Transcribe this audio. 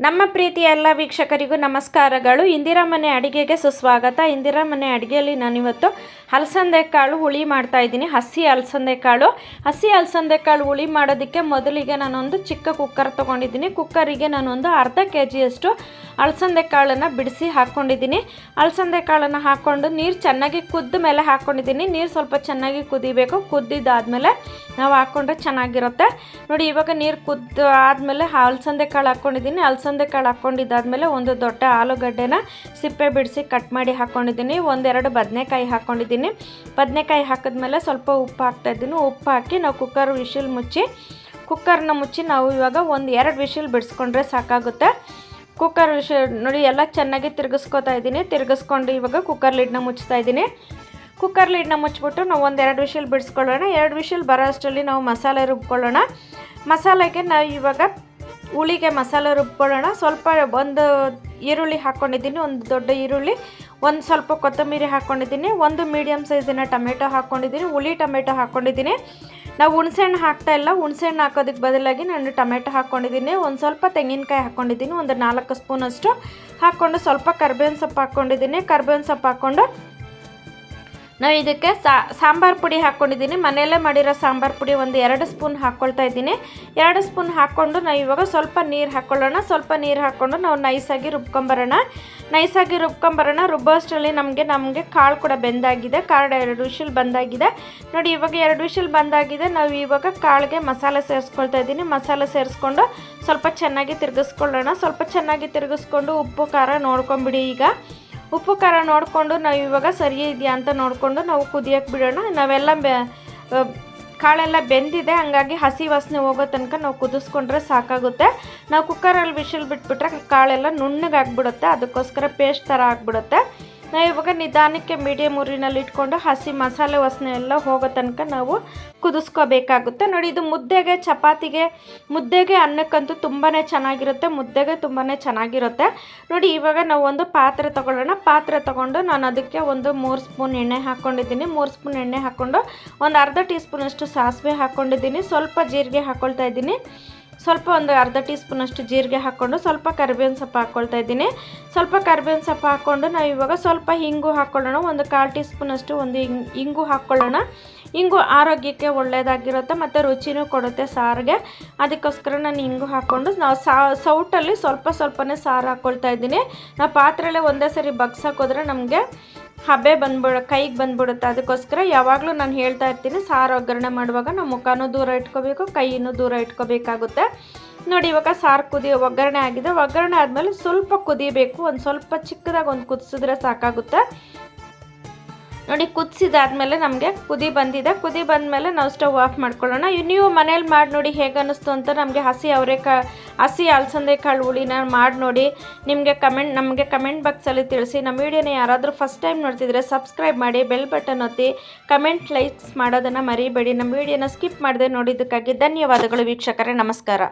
ನಮ್ಮ ಪ್ರೀತಿಯ ಎಲ್ಲ ವೀಕ್ಷಕರಿಗೂ ನಮಸ್ಕಾರಗಳು. ಇಂದಿರಾ ಮನೆ ಅಡಿಗೆಗೆ ಸುಸ್ವಾಗತ. ಇಂದಿರಾ ಮನೆ ಅಡುಗೆಯಲ್ಲಿ ನಾನಿವತ್ತು ಹಲಸಂದೆ ಕಾಳು ಹುಳಿ ಮಾಡ್ತಾ ಇದ್ದೀನಿ. ಹಸಿ ಹಲಸಂದೆ ಕಾಳು ಹಸಿ ಹಲಸಂದೆ ಕಾಳು ಹುಳಿ ಮಾಡೋದಕ್ಕೆ ಮೊದಲಿಗೆ ನಾನೊಂದು ಚಿಕ್ಕ ಕುಕ್ಕರ್ ತೊಗೊಂಡಿದ್ದೀನಿ. ಕುಕ್ಕರಿಗೆ ನಾನೊಂದು ಅರ್ಧ ಕೆ ಜಿಯಷ್ಟು ಅಲಸಂದೆ ಕಾಳನ್ನು ಬಿಡಿಸಿ ಹಾಕ್ಕೊಂಡಿದ್ದೀನಿ ಅಲಸಂದೆ ಕಾಳನ್ನು ಹಾಕ್ಕೊಂಡು ನೀರು ಚೆನ್ನಾಗಿ ಕುದ್ದ ಮೇಲೆ ಹಾಕ್ಕೊಂಡಿದ್ದೀನಿ ನೀರು ಸ್ವಲ್ಪ ಚೆನ್ನಾಗಿ ಕುದಿಬೇಕು. ಕುದ್ದಿದ್ದಾದಮೇಲೆ ನಾವು ಹಾಕ್ಕೊಂಡ್ರೆ ಚೆನ್ನಾಗಿರುತ್ತೆ. ನೋಡಿ ಇವಾಗ ನೀರು ಕುದ್ದು ಆದಮೇಲೆ ಅಲಸಂದೆ ಕಾಳು ಹಾಕ್ಕೊಂಡಿದ್ದೀನಿ ಕಾಳು ಹಾಕ್ಕೊಂಡಿದ್ದಾದಮೇಲೆ ಒಂದು ದೊಡ್ಡ ಆಲೂಗಡ್ಡೆನ ಸಿಪ್ಪೆ ಬಿಡಿಸಿ ಕಟ್ ಮಾಡಿ ಹಾಕ್ಕೊಂಡಿದ್ದೀನಿ ಒಂದೆರಡು ಬದನೆಕಾಯಿ ಹಾಕ್ಕೊಂಡಿದ್ದೀನಿ ಬದನೆಕಾಯಿ ಹಾಕಿದ್ಮೇಲೆ ಸ್ವಲ್ಪ ಉಪ್ಪು ಹಾಕ್ತಾಯಿದ್ದೀನಿ ಉಪ್ಪು ಹಾಕಿ ನಾವು ಕುಕ್ಕರ್ ವಿಶಿಲ್ ಮುಚ್ಚಿ ಕುಕ್ಕರ್ನ ಮುಚ್ಚಿ ನಾವು ಇವಾಗ ಒಂದು ಎರಡು ವಿಶಿಲ್ ಬಿಡಿಸ್ಕೊಂಡ್ರೆ ಸಾಕಾಗುತ್ತೆ. ಕುಕ್ಕರ್ ವಿಶಲ್ ನೋಡಿ ಎಲ್ಲ ಚೆನ್ನಾಗಿ ತಿರುಗಿಸ್ಕೊತಾ ಇದ್ದೀನಿ. ತಿರುಗಿಸ್ಕೊಂಡು ಇವಾಗ ಕುಕ್ಕರ್ ಲಿಡ್ನ ಮುಚ್ತಾ ಇದ್ದೀನಿ. ಕುಕ್ಕರ್ ಲಿಡ್ನ ಮುಚ್ಚಿಬಿಟ್ಟು ನಾವು ಒಂದು ಎರಡು ವಿಷಲ್ ಬಿಡಿಸ್ಕೊಳ್ಳೋಣ. ಎರಡು ವಿಷಲ್ ಬರೋ ಅಷ್ಟರಲ್ಲಿ ನಾವು ಮಸಾಲೆ ರುಬ್ಕೊಳ್ಳೋಣ. ಮಸಾಲೆಗೆ ನಾವು ಇವಾಗ ಹುಳಿಗೆ ಮಸಾಲೆ ರುಬ್ಕೊಳ್ಳೋಣ. ಸ್ವಲ್ಪ ಒಂದು ಈರುಳ್ಳಿ ಹಾಕ್ಕೊಂಡಿದ್ದೀನಿ ಒಂದು ದೊಡ್ಡ ಈರುಳ್ಳಿ. ಒಂದು ಸ್ವಲ್ಪ ಕೊತ್ತಂಬರಿ ಹಾಕ್ಕೊಂಡಿದ್ದೀನಿ ಒಂದು ಮೀಡಿಯಮ್ ಸೈಜಿನ ಟೊಮೆಟೊ ಹಾಕ್ಕೊಂಡಿದ್ದೀನಿ ಹುಳಿ ಟೊಮೆಟೊ ಹಾಕ್ಕೊಂಡಿದ್ದೀನಿ ನಾವು ಹುಣಸೆಹಣ್ಣು ಹಾಕ್ತಾ ಇಲ್ಲ, ಹುಣಸೆಹಣ್ಣು ಹಾಕೋದಕ್ಕೆ ಬದಲಾಗಿ ನಾನು ಟೊಮೆಟೊ ಹಾಕ್ಕೊಂಡಿದ್ದೀನಿ ಒಂದು ಸ್ವಲ್ಪ ತೆಂಗಿನಕಾಯಿ ಹಾಕ್ಕೊಂಡಿದ್ದೀನಿ ಒಂದು ನಾಲ್ಕು ಸ್ಪೂನಷ್ಟು. ಹಾಕ್ಕೊಂಡು ಸ್ವಲ್ಪ ಕರ್ಬೇವಿನ ಸೊಪ್ಪು ಹಾಕ್ಕೊಂಡಿದ್ದೀನಿ ಕರ್ಬೇವಿನ ಸೊಪ್ಪು ಹಾಕ್ಕೊಂಡು ನಾವು ಇದಕ್ಕೆ ಸಾಂಬಾರು ಪುಡಿ ಹಾಕ್ಕೊಂಡಿದ್ದೀನಿ ಮನೆಯಲ್ಲೇ ಮಾಡಿರೋ ಸಾಂಬಾರು ಪುಡಿ ಒಂದು ಎರಡು ಸ್ಪೂನ್ ಹಾಕ್ಕೊಳ್ತಾ ಇದ್ದೀನಿ. ಎರಡು ಸ್ಪೂನ್ ಹಾಕ್ಕೊಂಡು ನಾವು ಇವಾಗ ಸ್ವಲ್ಪ ನೀರು ಹಾಕ್ಕೊಳ್ಳೋಣ ಸ್ವಲ್ಪ ನೀರು ಹಾಕ್ಕೊಂಡು ನಾವು ನೈಸಾಗಿ ರುಬ್ಕೊಂಬರೋಣ. ನೈಸಾಗಿ ರುಬ್ಕೊಂಬರೋಣ. ರುಬ್ಬೋಷ್ಟರಲ್ಲಿ ನಮಗೆ ನಮಗೆ ಕಾಳು ಕೂಡ ಬೆಂದಾಗಿದೆ. ಕಾಳು ಎರಡು ವಿಷಲ್ ಬಂದಾಗಿದೆ. ನೋಡಿ, ಇವಾಗ ಎರಡು ವಿಷಲ್ ಬಂದಾಗಿದೆ. ನಾವು ಇವಾಗ ಕಾಳಿಗೆ ಮಸಾಲೆ ಸೇರಿಸ್ಕೊಳ್ತಾ ಇದ್ದೀನಿ. ಮಸಾಲೆ ಸೇರಿಸ್ಕೊಂಡು ಸ್ವಲ್ಪ ಚೆನ್ನಾಗಿ ತಿರುಗಿಸ್ಕೊಳ್ಳೋಣ. ಸ್ವಲ್ಪ ಚೆನ್ನಾಗಿ ತಿರುಗಿಸ್ಕೊಂಡು ಉಪ್ಪು, ಖಾರ ನೋಡ್ಕೊಂಬಿಡಿ ಈಗ. ಉಪ್ಪು ಖಾರ ನೋಡಿಕೊಂಡು ನಾವು ಇವಾಗ ಸರಿ ಇದೆಯಾ ಅಂತ ನೋಡಿಕೊಂಡು ನಾವು ಕುದಿಯೋಕ್ಕೆ ಬಿಡೋಣ. ನಾವೆಲ್ಲ ಕಾಳೆಲ್ಲ ಬೆಂದಿದೆ, ಹಂಗಾಗಿ ಹಸಿ ವಾಸನೆ ಹೋಗೋ ತನಕ ನಾವು ಕುದಿಸ್ಕೊಂಡ್ರೆ ಸಾಕಾಗುತ್ತೆ. ನಾವು ಕುಕ್ಕರಲ್ಲಿ ವಿಶಲ್ ಬಿಟ್ಬಿಟ್ರೆ ಕಾಳೆಲ್ಲ ನುಣ್ಣಗಾಗ್ಬಿಡುತ್ತೆ, ಅದಕ್ಕೋಸ್ಕರ ಪೇಸ್ಟ್ ಥರ ಆಗಿಬಿಡುತ್ತೆ. ನಾವು ಇವಾಗ ನಿಧಾನಕ್ಕೆ ಮೀಡಿಯಮ್ ಉರಿನಲ್ಲಿ ಇಟ್ಕೊಂಡು ಹಸಿ ಮಸಾಲೆ ವಾಸನೆ ಎಲ್ಲ ಹೋಗೋ ತನಕ ನಾವು ಕುದಿಸ್ಕೋಬೇಕಾಗುತ್ತೆ. ನೋಡಿ, ಇದು ಮುದ್ದೆಗೆ, ಚಪಾತಿಗೆ, ಮುದ್ದೆಗೆ ಅನ್ನಕ್ಕಂತೂ ತುಂಬಾ ಚೆನ್ನಾಗಿರುತ್ತೆ, ಮುದ್ದೆಗೆ ತುಂಬಾ ಚೆನ್ನಾಗಿರುತ್ತೆ. ನೋಡಿ, ಇವಾಗ ನಾವು ಒಂದು ಪಾತ್ರೆ ತೊಗೊಳ್ಳೋಣ. ಪಾತ್ರೆ ತೊಗೊಂಡು ನಾನು ಅದಕ್ಕೆ ಒಂದು ಮೂರು ಸ್ಪೂನ್ ಎಣ್ಣೆ ಹಾಕ್ಕೊಂಡಿದ್ದೀನಿ ಮೂರು ಸ್ಪೂನ್ ಎಣ್ಣೆ ಹಾಕ್ಕೊಂಡು ಒಂದು ಅರ್ಧ ಟೀ ಸ್ಪೂನಷ್ಟು ಸಾಸಿವೆ ಹಾಕ್ಕೊಂಡಿದ್ದೀನಿ ಸ್ವಲ್ಪ ಜೀರಿಗೆ ಹಾಕ್ಕೊಳ್ತಾ ಇದ್ದೀನಿ. ಸ್ವಲ್ಪ ಒಂದು ಅರ್ಧ ಟೀ ಸ್ಪೂನಷ್ಟು ಜೀರಿಗೆ ಹಾಕ್ಕೊಂಡು ಸ್ವಲ್ಪ ಕರಿಬೇವಿನ ಸೊಪ್ಪು ಹಾಕ್ಕೊಳ್ತಾ ಇದ್ದೀನಿ. ಸ್ವಲ್ಪ ಕರಿಬೇವಿನ ಸೊಪ್ಪು ಹಾಕ್ಕೊಂಡು ನಾವು ಇವಾಗ ಸ್ವಲ್ಪ ಹಿಂಗು ಹಾಕ್ಕೊಳ್ಳೋಣ. ಒಂದು ಕಾಲು ಟೀ ಸ್ಪೂನಷ್ಟು ಒಂದು ಹಿಂಗ್ ಹಾಕ್ಕೊಳ್ಳೋಣ. ಹಿಂಗು ಆರೋಗ್ಯಕ್ಕೆ ಒಳ್ಳೆಯದಾಗಿರುತ್ತೆ ಮತ್ತು ರುಚಿನೂ ಕೊಡುತ್ತೆ ಸಾರಿಗೆ. ಅದಕ್ಕೋಸ್ಕರ ನಾನು ಹಿಂಗು ಹಾಕ್ಕೊಂಡು ನಾವು ಸಾ, ಸೌಟಲ್ಲಿ ಸ್ವಲ್ಪ ಸ್ವಲ್ಪನೇ ಸಾರು ಹಾಕ್ಕೊಳ್ತಾ ಇದ್ದೀನಿ. ನಾವು ಪಾತ್ರೆಯಲ್ಲೇ ಒಂದೇ ಸರಿ ಬಗ್ಸೋಕ್ಕೋದ್ರೆ ನಮಗೆ ಹಬೆ ಬಂದ್ಬಿಡ, ಕೈಗೆ ಬಂದ್ಬಿಡುತ್ತೆ. ಅದಕ್ಕೋಸ್ಕರ ಯಾವಾಗಲೂ ನಾನು ಹೇಳ್ತಾ ಇರ್ತೀನಿ, ಸಾರು ಒಗ್ಗರಣೆ ಮಾಡುವಾಗ ನಮ್ಮ ಮುಖನೂ ದೂರ ಇಟ್ಕೋಬೇಕು ಕೈಯನ್ನು ದೂರ ಇಟ್ಕೋಬೇಕಾಗುತ್ತೆ. ನೋಡಿ, ಇವಾಗ ಸಾರು ಕುದಿ, ಒಗ್ಗರಣೆ ಆಗಿದೆ. ಒಗ್ಗರಣೆ ಆದಮೇಲೆ ಸ್ವಲ್ಪ ಕುದಿಬೇಕು. ಒಂದು ಸ್ವಲ್ಪ ಚಿಕ್ಕದಾಗಿ ಒಂದು ಕುದಿಸಿದ್ರೆ ಸಾಕಾಗುತ್ತೆ. ನೋಡಿ ಕುದಿಸಿದಾದ್ಮೇಲೆ ನಮಗೆ ಕುದಿ ಬಂದಿದೆ. ಕುದಿ ಬಂದಮೇಲೆ ನಾವು ಸ್ಟವ್ ಆಫ್ ಮಾಡ್ಕೊಳ್ಳೋಣ. ನೀವು ಮನೇಲಿ ಮಾಡಿ ನೋಡಿ ಹೇಗೆ ಅನ್ನಿಸ್ತು ಅಂತ ನಮಗೆ ಹಸಿ ಅವರೆಕಾಳು, ಹಸಿ ಅಲಸಂದೆ ಕಾಳು ಹುಳಿನ ಮಾಡಿ ನೋಡಿ ನಿಮಗೆ ಕಮೆಂಟ್, ನಮಗೆ ಕಮೆಂಟ್ ಬಾಕ್ಸಲ್ಲಿ ತಿಳಿಸಿ. ನಮ್ಮ ವಿಡಿಯೋನ ಯಾರಾದರೂ ಫಸ್ಟ್ ಟೈಮ್ ನೋಡ್ತಿದ್ರೆ ಸಬ್ಸ್ಕ್ರೈಬ್ ಮಾಡಿ, ಬೆಲ್ ಬಟನ್ ಒತ್ತಿ ಕಮೆಂಟ್ ಲೈಕ್ಸ್ ಮಾಡೋದನ್ನು ಮರಿಬೇಡಿ. ನಮ್ಮ ವಿಡಿಯೋನ ಸ್ಕಿಪ್ ಮಾಡದೆ ನೋಡಿದ್ದಕ್ಕಾಗಿ ಧನ್ಯವಾದಗಳು ವೀಕ್ಷಕರೇ. ನಮಸ್ಕಾರ.